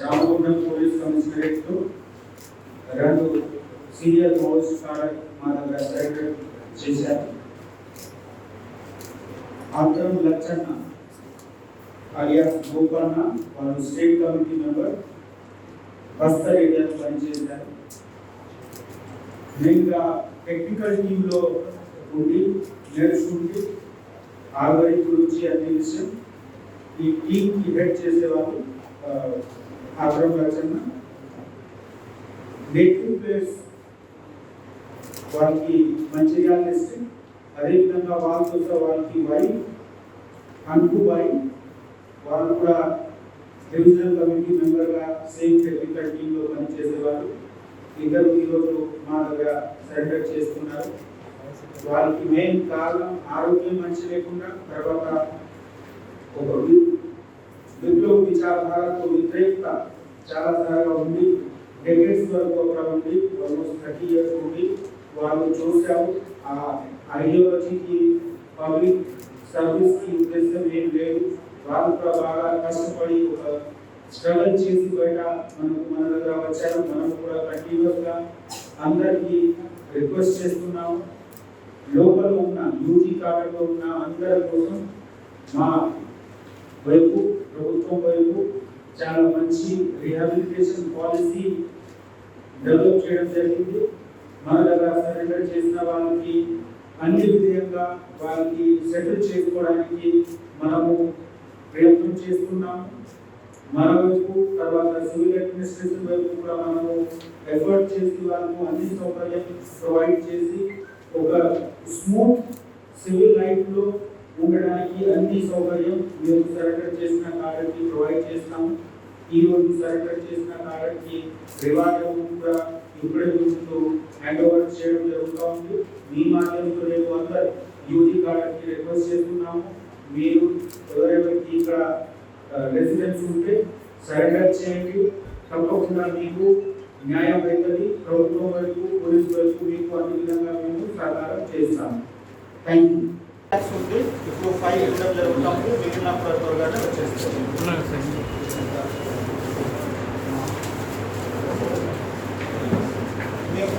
Ramagundam police commissionerate రెండు senior police cadre మా దగ్గర సెలెక్ట్ చేశారు. ఆంధ్రం లచ్చన్న అలియాస్ గోపన్న వాళ్ళు స్టేట్ కమిటీ మెంబర్ బస్తర్ ఏరియాలో పనిచేశారు. మెయిన్గా టెక్నికల్ టీంలో ఉండి నేర్చుకుంటూ ఆల్రెడీ గురించి అన్ని విషయం ఈ టీంకి హెడ్ చేసేవాళ్ళు ఆగ్రహం రచన నేటివ్ ప్లేస్ వాళ్ళకి మంచిర్యాల డిస్ట్రిక్ట్ అదేవిధంగా వాళ్ళతో వాళ్ళకి వై అనుకుబాయి వాళ్ళు కూడా డివిజనల్ కమిటీ మెంబర్గా సేమ్ టెక్నికల్ టీంలో పనిచేసేవారు ఇద్దరు ఈరోజు మా దగ్గర సరెండర్ చేస్తున్నారు వాళ్ళకి మెయిన్ కారణం ఆరోగ్యం మంచి లేకుండా తర్వాత ఒక వి- విప్లవ వ్యతిరేకత చాలా సహాయంగా ఉంది డెకెట్స్ వరకు అక్కడ ఉంది ఆల్మోస్ట్ థర్టీ ఇయర్స్ ఉంది వాళ్ళు చూసారు ఆ ఐడియాలజీకి పబ్లిక్ సర్వీస్కి ఉద్దేశం ఏం లేదు. వాళ్ళు కూడా బాగా కష్టపడి ఒక స్ట్రగల్ చేసి బయట మనకు మన దగ్గర వచ్చారు. మనం కూడా కంటిన్యూస్గా అందరికీ రిక్వెస్ట్ చేస్తున్నాము లోపల ఉన్న యూజీ కాలంలో ఉన్న అందరి కోసం మా వైపు ప్రభుత్వం వైపు చాలా మంచి రీహాబిలిటేషన్ పాలసీ డెవలప్ చేయడం జరిగింది. మన దగ్గర సరెండర్ చేసిన వాళ్ళకి అన్ని విధంగా వాళ్ళకి సెటిల్ చేసుకోవడానికి మనము ప్రయత్నం చేస్తున్నాము మన వైపు తర్వాత సివిల్ అడ్మినిస్ట్రేషన్ వైపు కూడా మనము ఎఫర్ట్ చేసి వాళ్ళకు అన్ని సౌకర్యం ప్రొవైడ్ చేసి ఒక స్మూత్ సివిల్ లైఫ్లో ఉండడానికి అన్ని సౌకర్యం మేము సెలెక్ట్ చేసిన కార్డుకి ప్రొవైడ్ చేస్తాము. ఈ రోజు సెలెక్ట్ చేసిన కార్డుకి రివార్డ్ కూడా ఇప్పుడే చూస్తూ హ్యాండ్ ఓవర్ చేయడం జరుగుతూ ఉంది. మీ మాధ్యమంతో రేపు అందరు యూజీ కార్డుకి రిక్వెస్ట్ చేస్తున్నాము. మీరు ఎవరెవరికి ఇక్కడ రెసిడెన్స్ ఉంటే సరెండర్ చేయండి. తప్పకుండా మీకు న్యాయం అవుతుంది. ప్రభుత్వం వైపు పోలీసు వైపు మీకు అన్ని విధంగా మేము సహకారం చేస్తాము. థ్యాంక్ యూ ఉంది ఇప్పుడు ఫైవ్ ఇవ్వడం జరుగుతుంది మిగిలిన త్వరగానే వచ్చేస్తుంది. మేము